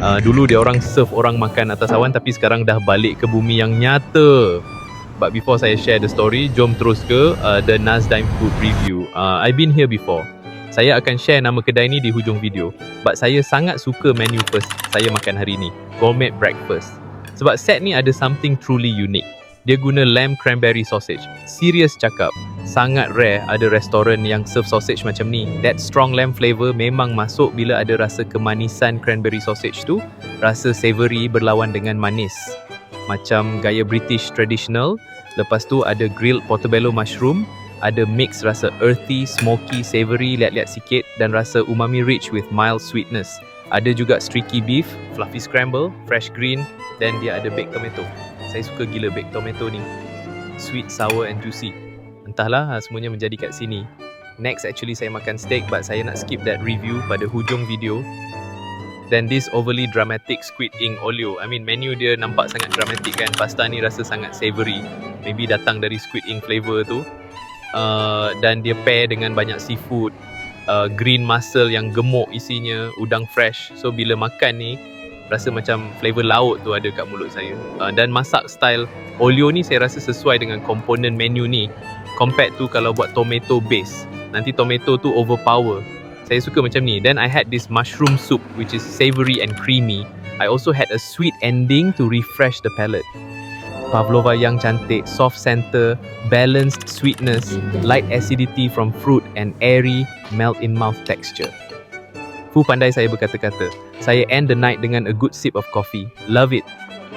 Uh, dulu dia orang serve orang makan atas awan tapi sekarang dah balik ke bumi yang nyata. But before saya share the story, jom terus ke uh, the Nazdime food review. Uh, I've been here before. Saya akan share nama kedai ni di hujung video. But saya sangat suka menu first saya makan hari ni. Gourmet breakfast. Sebab set ni ada something truly unique. Dia guna lamb cranberry sausage. Serius cakap, sangat rare ada restoran yang serve sausage macam ni. That strong lamb flavour memang masuk bila ada rasa kemanisan cranberry sausage tu. Rasa savoury berlawan dengan manis. Macam gaya British traditional. Lepas tu ada grilled portobello mushroom. Ada mix rasa earthy, smoky, savoury, liat-liat sikit dan rasa umami rich with mild sweetness. Ada juga streaky beef, fluffy scramble, fresh green dan dia ada baked tomato. Saya suka gila baked tomato ni. Sweet, sour and juicy. Entahlah semuanya menjadi kat sini. Next actually saya makan steak but saya nak skip that review pada hujung video. Then this overly dramatic squid ink olio. I mean menu dia nampak sangat dramatic kan. Pasta ni rasa sangat savoury. Maybe datang dari squid ink flavour tu. Uh, dan dia pair dengan banyak seafood. Uh, green mussel yang gemuk isinya. Udang fresh. So bila makan ni rasa macam flavor laut tu ada kat mulut saya. Uh, dan masak style olio ni saya rasa sesuai dengan komponen menu ni compared tu kalau buat tomato base. Nanti tomato tu overpower. Saya suka macam ni. Then I had this mushroom soup which is savoury and creamy. I also had a sweet ending to refresh the palate. Pavlova yang cantik, soft center, balanced sweetness, light acidity from fruit and airy melt in mouth texture. Fu pandai saya berkata-kata. Saya end the night dengan a good sip of coffee. Love it.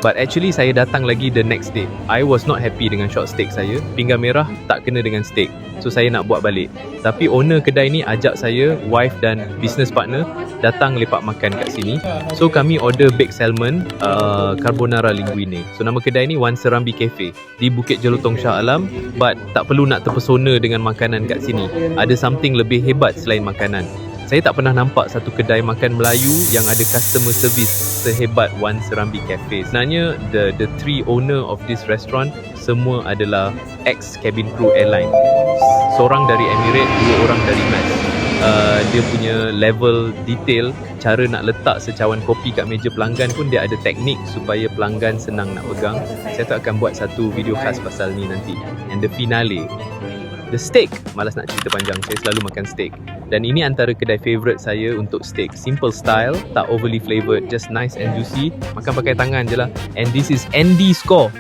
But actually saya datang lagi the next day. I was not happy dengan short steak saya. Pinggan merah tak kena dengan steak. So saya nak buat balik. Tapi owner kedai ni ajak saya, wife dan business partner datang lepak makan kat sini. So kami order baked salmon uh, carbonara linguine. So nama kedai ni Wan Serambi Cafe di Bukit Jelutong Shah Alam. But tak perlu nak terpesona dengan makanan kat sini. Ada something lebih hebat selain makanan. Saya tak pernah nampak satu kedai makan Melayu yang ada customer service sehebat Wan Serambi Cafe. Sebenarnya the the three owner of this restaurant semua adalah ex cabin crew airline. Seorang dari Emirates, dua orang dari MEX. Uh, dia punya level detail cara nak letak secawan kopi kat meja pelanggan pun dia ada teknik supaya pelanggan senang nak pegang. Saya tu akan buat satu video khas pasal ni nanti. And the finale The steak. Malas nak cerita panjang Saya selalu makan steak. Dan ini antara kedai favourite saya Untuk steak. Simple style Tak overly flavoured Just nice and juicy. Makan pakai tangan je lah. And this is Andy Score